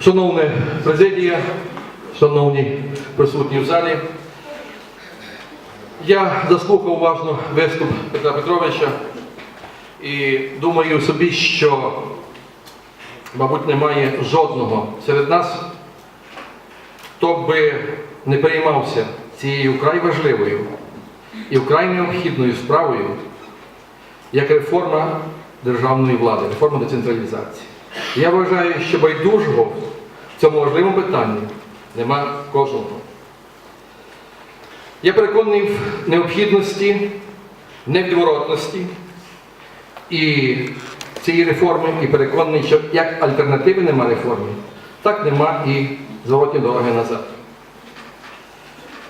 Шановна президія, шановні присутні в залі, я заслухав уважно виступ Петра Петровича і думаю собі, що, мабуть, немає жодного серед нас, хто би не переймався цією вкрай важливою і вкрай необхідною справою, як реформа державної влади, реформа децентралізації. Я вважаю, що байдужого в цьому важливому питанні нема кожного. Я переконаний в необхідності, невідворотності і цієї реформи, і переконаний, що як альтернативи нема реформі, так нема і зворотні дороги назад.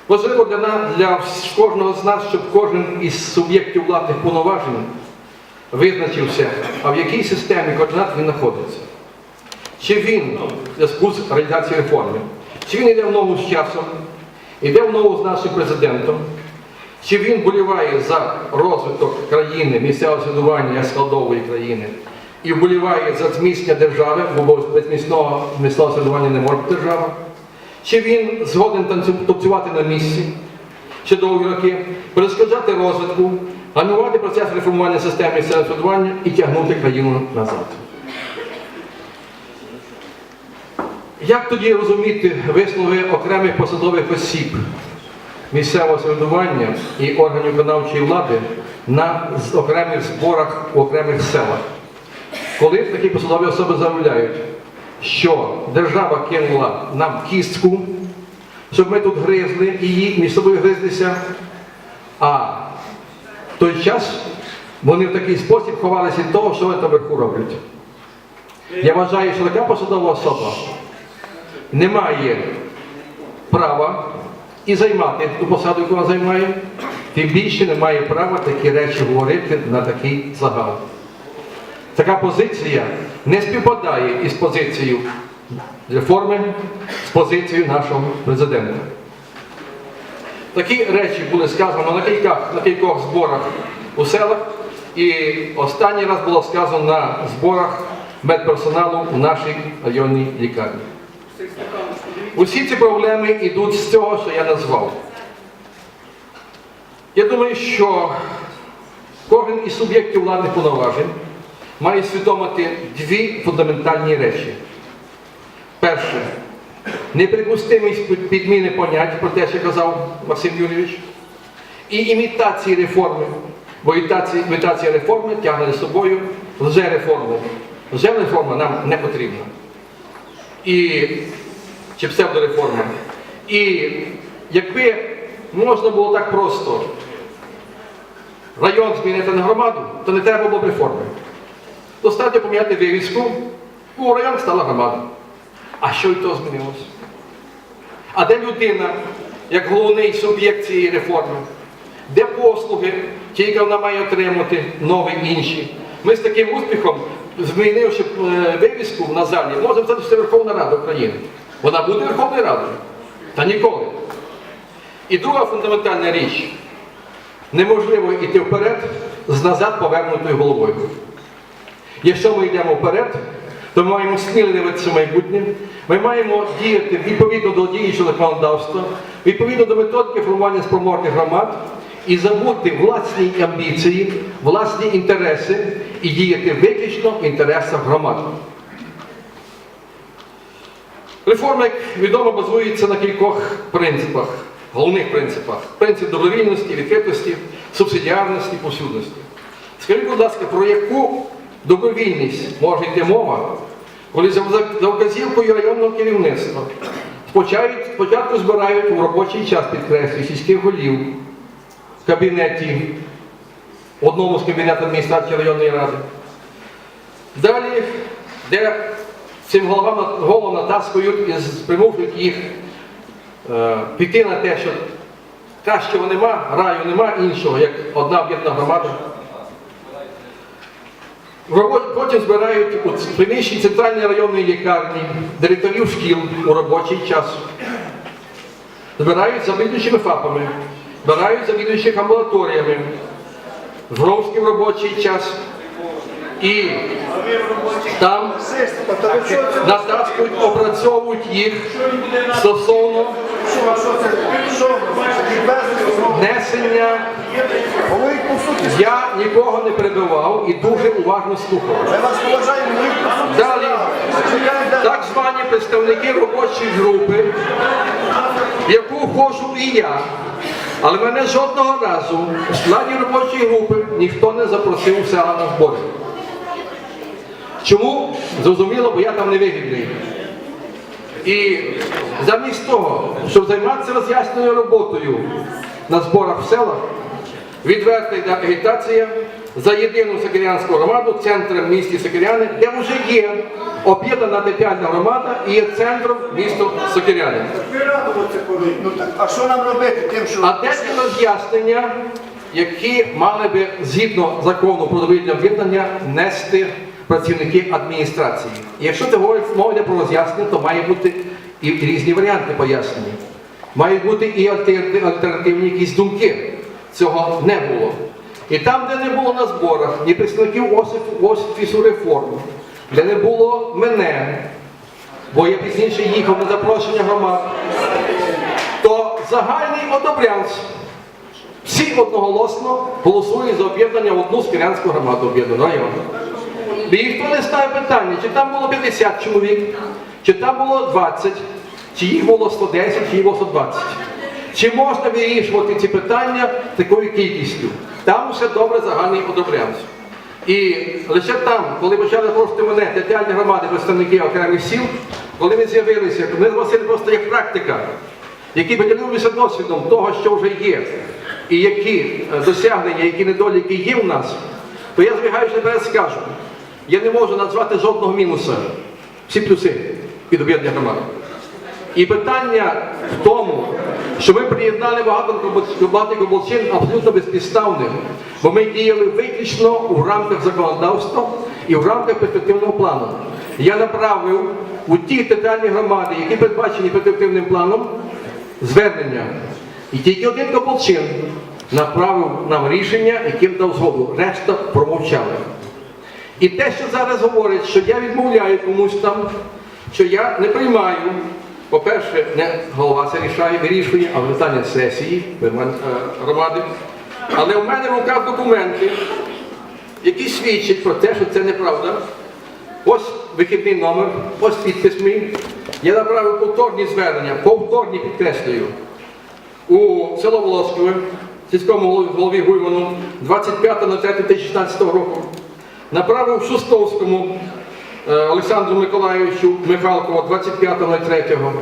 Важливо для, нас, для кожного з нас, щоб кожен із суб'єктів владних повноважень визначився, а в якій системі координат він знаходиться. Чи він в зв'язку з реалізацією реформи, чи він йде в ногу з часом, йде в ногу з нашим президентом, чи він боліває за розвиток країни, місцевого самоврядування складової країни, і вболіває за зміцнення держави, бо без міцного місцевого не може держава, чи він згоден танцювати на місці ще довгі роки, перешкоджати розвитку, гальмувати процес реформування системи самоврядування і тягнути країну назад. Як тоді розуміти висновки окремих посадових осіб місцевого самоврядування і органів виконавчої влади на окремих зборах у окремих селах? Коли такі посадові особи заявляють, що держава кинула нам кістку, щоб ми тут гризли і її між собою гризлися, а той час вони в такий спосіб ховалися від того, що вони там вверху роблять. Я вважаю, що така посадова особа не має права і займати ту посаду, яку вона займає, тим більше не має права такі речі говорити на такий загал. Така позиція не співпадає із позицією реформи, з позицією нашого президента. Такі речі були сказано на кількох, на кількох зборах у селах, і останній раз було сказано на зборах медперсоналу у нашій районній лікарні. Усі ці проблеми йдуть з цього, що я назвав. Я думаю, що кожен із суб'єктів владних повноважень має свідомити дві фундаментальні речі. Перше, неприпустимість підміни понять про те, що казав Максим Юрійович, і імітації реформи. Бо імітація, реформи тягне за собою лже-реформу. Лже-реформа нам не потрібна. І, чи псевдореформа. І якби можна було так просто район змінити на громаду, то не треба було б реформи. Достатньо поміняти вивіску, у район стала громада. А що й то змінилося? А де людина, як головний суб'єкт цієї реформи? Де послуги, ті, які вона має отримати, нові інші? Ми з таким успіхом, змінивши е, вивіску на залі, можемо сказати, Верховна Рада України. Вона буде Верховною Радою. Та ніколи. І друга фундаментальна річ. Неможливо йти вперед з назад повернутою головою. Якщо ми йдемо вперед, то ми маємо сміло дивитися в майбутнє, ми маємо діяти відповідно до діючого законодавства, відповідно до методики формування спроможних громад і забути власні амбіції, власні інтереси і діяти виключно в інтересах громад. Реформа, як відомо, базується на кількох принципах, головних принципах. Принцип добровільності, відкритості, субсидіарності, повсюдності. Скажіть, будь ласка, про яку добровільність може йти мова, коли за вказівкою районного керівництва спочатку, збирають у робочий час підкреслюю сільських голів в кабінеті, в одному з кабінетів адміністрації районної ради. Далі, де цим головам, головам натаскують і примушують їх е, піти на те, що кращого нема, раю нема іншого, як одна об'єднана громада. Потім збирають у приміщенні центральної районної лікарні, директорів шкіл у робочий час. Збирають завідуючими ФАПами, збирають завідуючих амбулаторіями, в Громський в робочий час. І там натаскують, опрацьовують їх стосовно внесення. Я нікого не перебивав і дуже уважно слухав. Ми вас поважаємо. Далі так звані представники робочої групи, в яку входжу і я. Але мене жодного разу в складі робочої групи ніхто не запросив у села на збори. Чому? Зрозуміло, бо я там не вигідний. І замість того, щоб займатися роз'ясненою роботою на зборах в селах, відверта йде агітація за єдину Сокирянську громаду, центром в місті Сокиряни, де вже є об'єднана територіальна громада і є центром місто Сокиряни. Радуватися. Ну так, а що нам робити тим, що... А де ті роз'яснення, які мали би згідно закону про добровільне об'єднання нести працівники адміністрації? І якщо це говорить мова йде про роз'яснення, то має бути і різні варіанти пояснення. Мають бути і альтернативні якісь думки. Цього не було. І там, де не було на зборах ні представників офісу реформ, де не було мене, бо я пізніше їхав на запрошення громад, то загальний одобрянц всі одноголосно голосують за об'єднання в одну скірянську громаду об'єднаного району. І ніхто не ставить питання, чи там було 50 чоловік, чи там було 20, чи їх було 110, чи їх було 120. Чи можна вирішувати ці питання такою кількістю? Там все добре загальний одобрянц. І лише там, коли почали запрошувати мене, територіальні громади, представники окремих сіл, коли ми з'явилися, ми зголосили просто як практика, які поділилися досвідом того, що вже є, і які е, досягнення, які недоліки є в нас, то я збігаючи наперед скажу, я не можу назвати жодного мінуса. Всі плюси від об'єднання громад. І питання в тому, що ми приєднали багато комолчин абсолютно безпідставним, бо ми діяли виключно у рамках законодавства і в рамках перспективного плану. Я направив у ті територіальні громади, які передбачені перспективним планом, звернення. І тільки один комолчин направив нам рішення, яким дав згоду. Решта промовчали. І те, що зараз говорить, що я відмовляю комусь там, що я не приймаю, по-перше, не голова це рішає, вирішує, а питання сесії е, громади. Але в мене в руках документи, які свідчать про те, що це неправда. Ось вихідний номер, ось підпис мій. Я направив повторні звернення, повторні підкреслюю, у село Волоскове, сільському голові- Гуйману 25.03.2016 року. Направив Шустовському Олександру Миколайовичу Михалкову 25.03.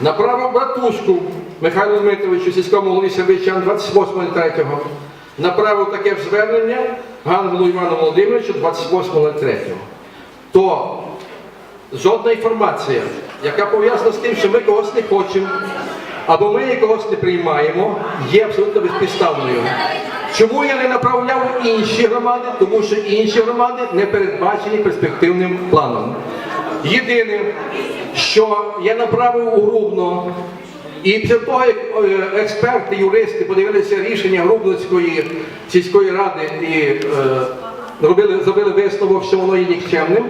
Направив братушку Михайлу Дмитровичу, сільському голові Сергійчан 28.03. Направив таке звернення Гангелу Івану Володимировичу 28.03. То жодна інформація, яка пов'язана з тим, що ми когось не хочемо, або ми когось не приймаємо, є абсолютно безпідставною. Чому я не направляв інші громади? Тому що інші громади не передбачені перспективним планом. Єдине, що я направив у Грубно, і після того, як е, експерти, юристи подивилися рішення Грубницької сільської ради і е, робили, зробили висновок, що воно є нікчемним,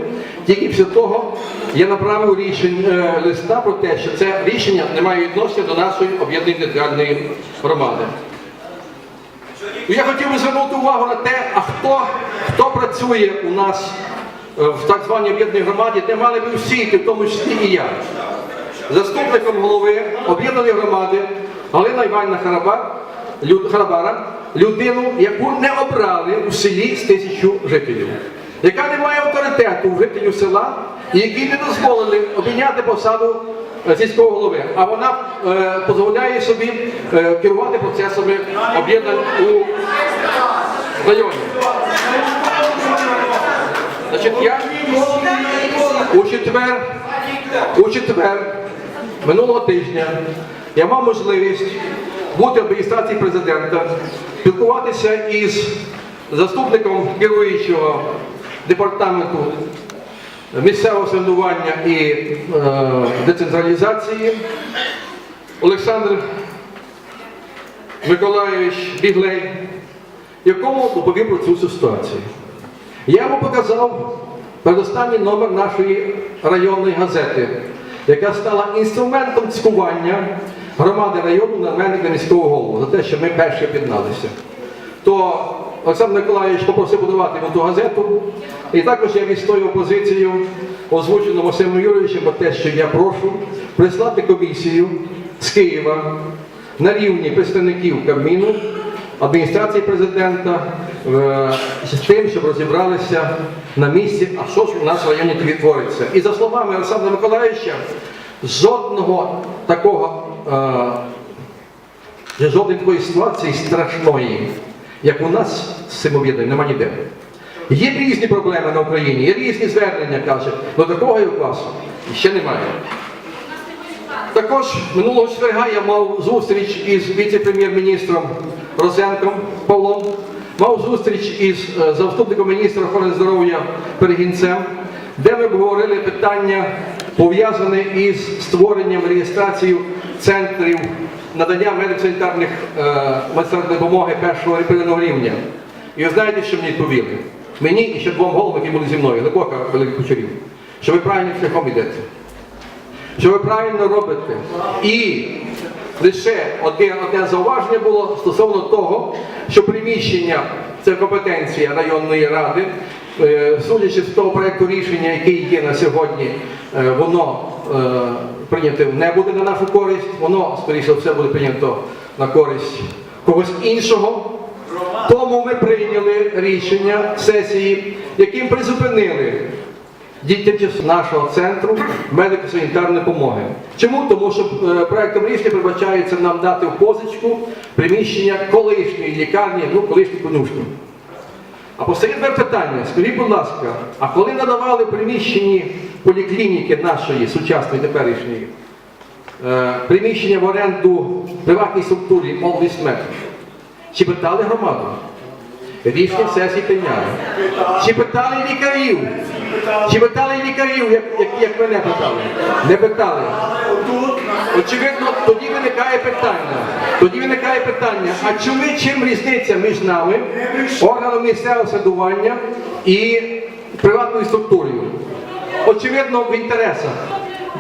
тільки після того я направив рішення е, листа про те, що це рішення не має відношення до нашої об'єднаної територіальної громади. Ну, Я хотів би звернути увагу на те, а хто, хто працює у нас е, в так званій об'єднаній громаді, де мали би всі, йти, в тому числі і я. Заступником голови об'єднаної громади Галина Іванівна Харабар, Лю- Харабара, людину, яку не обрали у селі з тисячу жителів, яка не має авторитету в жителів села і якій не дозволили обійняти посаду сільського голови. А вона е, дозволяє собі е, керувати процесами об'єднань у районі. Значить, я у четвер, у четвер минулого тижня я мав можливість бути в адміністрації президента, спілкуватися із заступником керуючого департаменту місцевого самоврядування і е, децентралізації Олександр Миколайович Біглей, якому доповів про цю ситуацію. Я йому показав передостанній номер нашої районної газети, яка стала інструментом цькування громади району на мене міського голову за те, що ми перші об'єдналися. То Олександр Миколаївич попросив йому ту газету. І також я відстоював позицію, озвучену Максимом Юрійовичем, про те, що я прошу прислати комісію з Києва на рівні представників Кабміну, адміністрації президента е, з тим, щоб розібралися на місці, а що ж у нас в районі твориться. І за словами Олександра Миколаївича, жодного такого. е, жодної такої ситуації страшної, як у нас з цим об'єднанням, нема ніде. Є різні проблеми на Україні, є різні звернення, каже, але такого як у вас ще немає. Також минулого четверга я мав зустріч із віце-прем'єр-міністром Розенком Павлом, мав зустріч із е, заступником міністра охорони здоров'я Перегінцем, де ми обговорили питання, пов'язане із створенням реєстрацією центрів надання медико-санітарних е, допомоги першого репетивного рівня. І ви знаєте, що мені відповіли? Мені і ще двом головам, які були зі мною, Глибока великих кучерів, що ви правильним шляхом йдете що ви правильно робите. І лише одне, одне зауваження було стосовно того, що приміщення це компетенція районної ради. Е, Судячи з того проєкту рішення, який є на сьогодні, е, воно е, прийнято не буде на нашу користь, воно, скоріше все, буде прийнято на користь когось іншого. Тому ми прийняли рішення сесії, яким призупинили дітям нашого центру медико-санітарної допомоги. Чому? Тому що проектом рішення передбачається нам дати в позичку приміщення колишньої лікарні, ну колишньої конюшні. А постає тепер питання, скажіть, будь ласка, а коли надавали приміщенні поліклініки нашої сучасної теперішньої, е, приміщення в оренду приватній структурі Олвісмет, чи питали громаду? Рішення сесії прийняли. Чи питали лікарів? Чи питали лікарів, як, як, як мене питали? Не питали. Очевидно, тоді виникає питання. Тоді виникає питання, а чому чим різниця між нами, органом місцевого самоврядування і приватною структурою? Очевидно, в інтересах.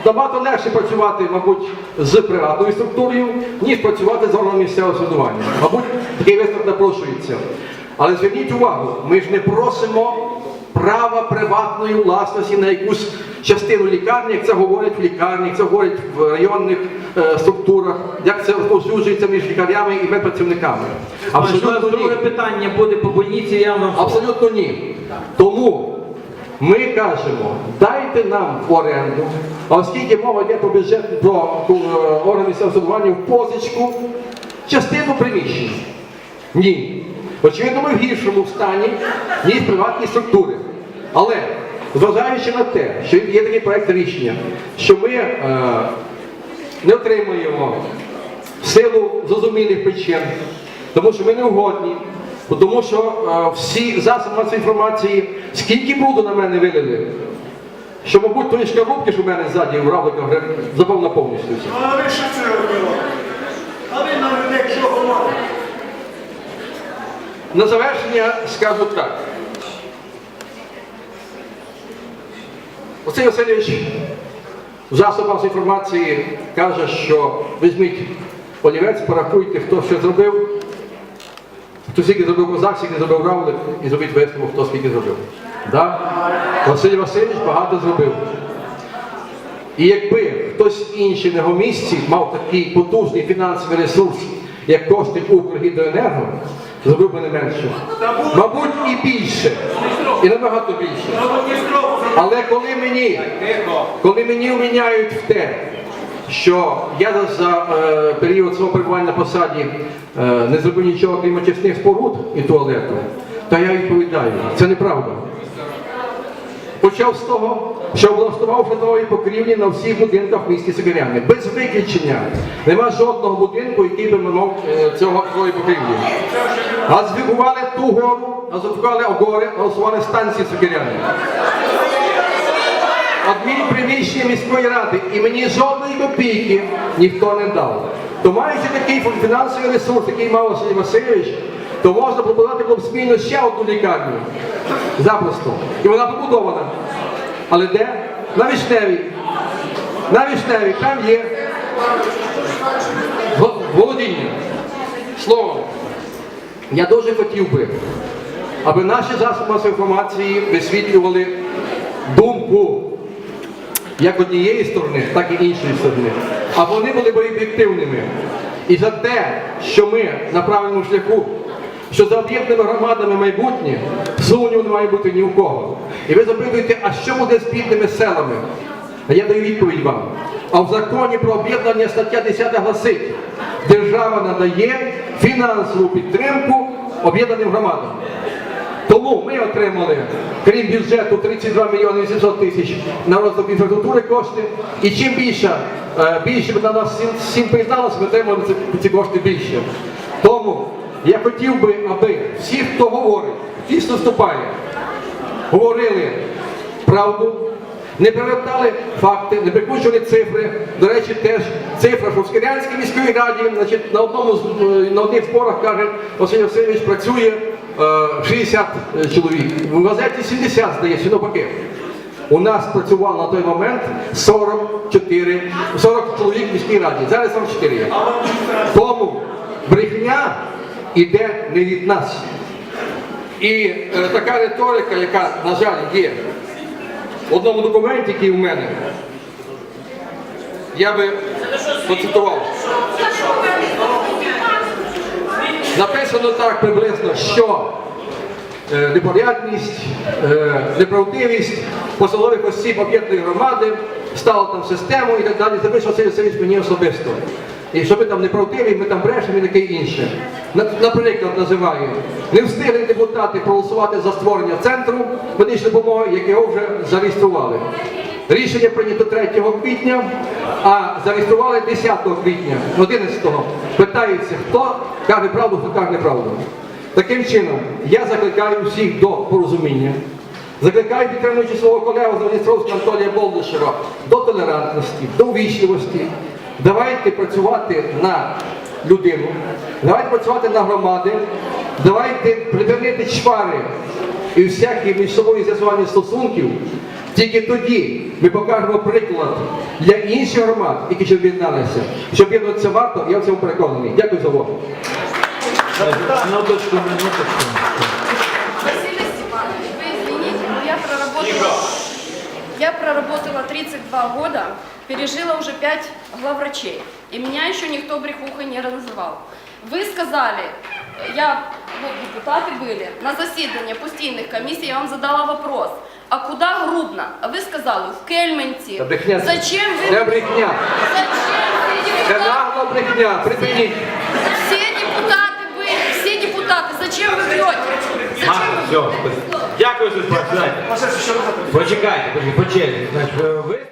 Набагато легше працювати, мабуть, з приватною структурою, ніж працювати з органом місцевого самоврядування. Мабуть, такий висновок напрошується. Але зверніть увагу, ми ж не просимо права приватної власності на якусь частину лікарні, як це говорять в лікарні, як це говорять в районних е, структурах, як це розповсюджується між лікарями і медпрацівниками. Абсолютно Абсолютно ні. друге питання буде по больниці, я вам Абсолютно ні. Тому ми кажемо, дайте нам в оренду, а оскільки мова йде про бюджет про е, органи самоврядування в позичку, частину приміщень. Ні. Очевидно, ми в гіршому стані, ніж приватні структури. Але зважаючи на те, що є такий проект рішення, що ми е, не отримуємо силу зрозумілих причин, тому що ми не угодні, тому що е, всі засоби масової інформації, скільки бруду на мене вилили, що, мабуть, тої шкарубки, що в мене ззаді в равликах заповнена повністю. все. Ну, а ви що це робили? А ви нам людей що говорите? На завершення скажу так. Василь Васильович в засобах інформації каже, що візьміть олівець, порахуйте, хто що зробив, хто скільки зробив козак, скільки зробив равлик, і зробіть висновок, хто скільки зробив. Да? Василь Васильович багато зробив. І якби хтось інший на його місці мав такий потужний фінансовий ресурс, як кошти Укргідроенерго, зробив би не менше. Мабуть, і більше. І набагато більше. Але коли мені, коли мені вміняють в те, що я за, е, період свого перебування на посаді е, не зробив нічого, крім очисних споруд і туалету, то я відповідаю, це неправда. Почав з того, що облаштував фронтові покрівлі на всіх будинках в місті Сокиряни. Без виключення. Нема жодного будинку, який би мав е, цього такої покрівлі. Газифікували ту гору, газифікували огори, голосували станції Сокиряни. Адмінприміщення міської ради і мені жодної копійки ніхто не дав. То маючи такий фінансовий ресурс, який мав Василь Васильович, то можна побудувати було б спільно ще одну лікарню. Запросто. І вона побудована. Але де? На Вишневій. На Вишневій, там є володіння. Словом, я дуже хотів би, аби наші засоби масової інформації висвітлювали думку як однієї сторони, так і іншої сторони. А вони були об'єктивними. І за те, що ми на правильному шляху, що за об'єднаними громадами майбутнє, сумніву не має бути ні у кого. І ви запитуєте, а що буде з бідними селами? А я даю відповідь вам. А в законі про об'єднання стаття 10 гласить, держава надає фінансову підтримку об'єднаним громадам. Тому ми отримали, крім бюджету, 32 мільйони 800 тисяч на розвиток інфраструктури кошти. І чим більше, е, більше на нас всім, приєдналося, ми отримуємо ці, кошти більше. Тому я хотів би, аби всі, хто говорить, ті, хто вступає, говорили правду, не перевертали факти, не прикручували цифри. До речі, теж цифра, що в Скирянській міській раді значить, на одному е, на одних зборах каже, Василь Васильович працює 60 чоловік. В газеті 70, здається, навпаки. У нас працювало на той момент 44, 40 чоловік в міській раді. Зараз 44 є. Тому брехня іде не від нас. І е, така риторика, яка, на жаль, є в одному документі, який у мене, я би поцитував. Написано так приблизно, що е, непорядність, е, неправдивість посадових осіб об'єднаної громади стала там системою і так далі. Записував Василь Васильович мені особисто. І що ми там неправдиві, ми там брешемо і таке інше. Наприклад, називаю, не встигли депутати проголосувати за створення центру медичної допомоги, як його вже зареєстрували. Рішення прийнято 3 квітня, а зареєстрували 10 квітня, 11-го. Питаються, хто каже правду, хто каже неправду. Таким чином, я закликаю всіх до порозуміння. Закликаю підтримуючи свого колегу з Дністровського Анатолія Болдишева до толерантності, до ввічливості. Давайте працювати на людину, давайте працювати на громади, давайте припинити чвари і всякі між собою з'ясування стосунків. Тільки тоді ми покажемо приклад для інших громад, які ще об'єдналися. Що об'єднуватися варто, я в цьому переконаний. Дякую за увагу. Минуточку, минуточку. Василий Степанович, вы извините, но я проработала, я проработала 32 года, пережила уже 5 главврачей, и меня еще никто брехухой не называл. Вы сказали, я, вот депутаты были, на заседании постійних комиссий я вам задала вопрос, а куда Грубно? А вы сказали, в Кельменте. Та брехня. це. Зачем вы... Це брехня. Зачем вы Це депутаты? нагла брехня. Припиніть. Все депутаты были, все депутаты, зачем вы врете? Зачем Ага, вы все. Дякую, Сергій. Василь, що ви запитали? Почекайте, почекайте, по черзі. Значить, ви- ви